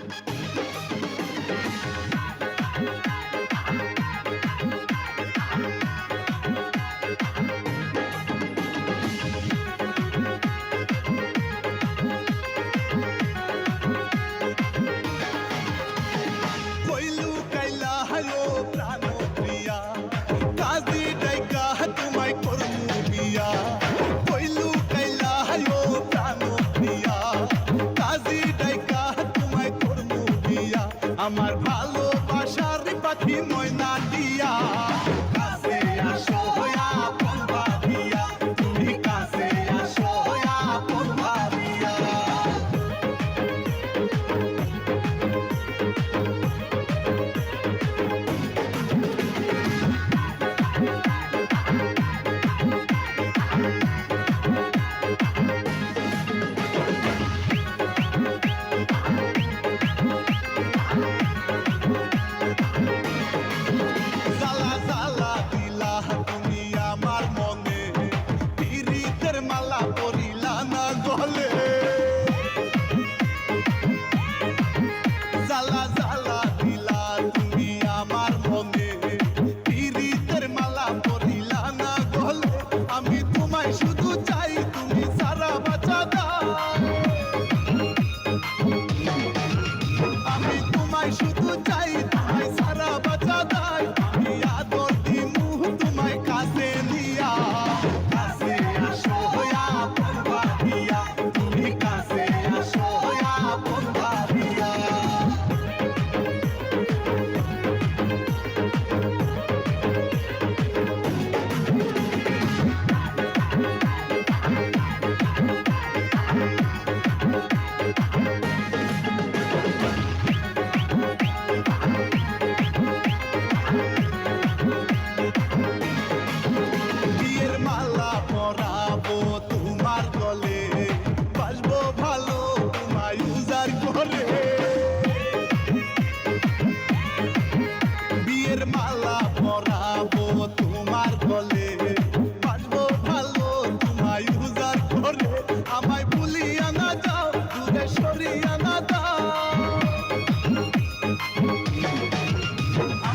えっ? আমার ভালোবাসার পাখি ময়না দিয়া। tight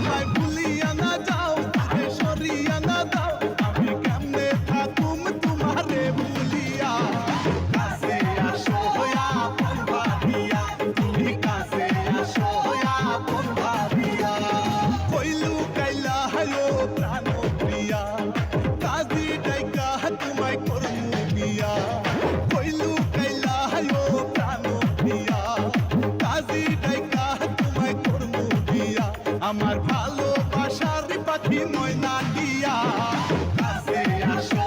my ভালোবাসার পাখি ময়না দিয়া। কাছে আসো